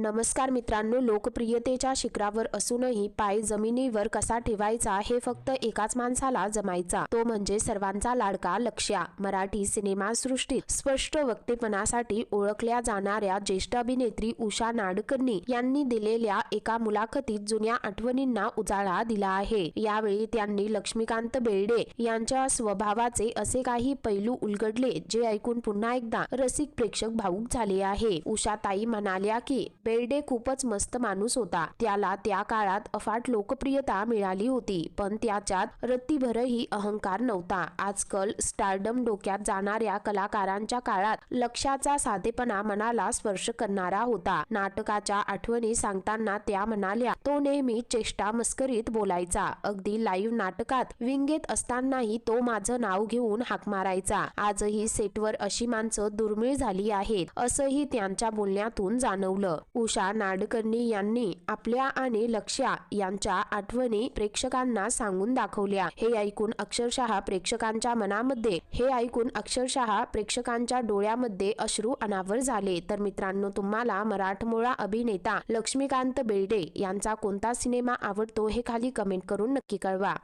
नमस्कार मित्रांनो लोकप्रियतेच्या शिखरावर असूनही पाय जमिनीवर कसा ठेवायचा हे फक्त एकाच माणसाला जमायचा. तो म्हणजे सर्वांचा लाडका लक्ष्या. मराठी सिनेमा सृष्टीत स्पष्ट वक्तेपणासाठी ओळखल्या जाणाऱ्या ज्येष्ठ अभिनेत्री उषा नाडकर्णी यांनी दिलेल्या एका मुलाखतीत जुन्या आठवणींना उजाळा दिला आहे. यावेळी त्यांनी लक्ष्मीकांत बेर्डे यांच्या स्वभावाचे असे काही पैलू उलगडले जे ऐकून पुन्हा एकदा रसिक प्रेक्षक भाऊक झाले आहे. उषाताई म्हणाल्या की बेर्डे खूपच मस्त माणूस होता. त्याला त्या काळात अफाट लोकप्रियता मिळाली होती पण त्याच्यात रत्तीभरही अहंकार नव्हता. आजकाल स्टारडम डोक्यात जाणाऱ्या कलाकारांच्या काळात लक्षाचा साधेपणा मनाला स्पर्श करणारा होता. नाटकाच्या आठवणी सांगताना त्या म्हणाल्या तो नेहमी चेष्टा मस्करीत बोलायचा. अगदी लाईव्ह नाटकात विंगेत असतानाही तो माझं नाव घेऊन हाक मारायचा. आजही सेटवर अशी माणसं दुर्मिळ झाली आहेत असंही त्यांच्या बोलण्यातून जाणवलं. उषा नाडकर्णी यांनी आपल्या आणि लक्ष्या यांच्या आठवणी प्रेक्षकांना सांगून दाखवल्या. हे ऐकून अक्षरशः प्रेक्षकांच्या मनामध्ये हे ऐकून अक्षरशः प्रेक्षकांच्या डोळ्यामध्ये अश्रू अनावर झाले. तर मित्रांनो तुम्हाला मराठमोळा अभिनेता लक्ष्मीकांत बेर्डे यांचा कोणता सिनेमा आवडतो हे खाली कमेंट करून नक्की कळवा.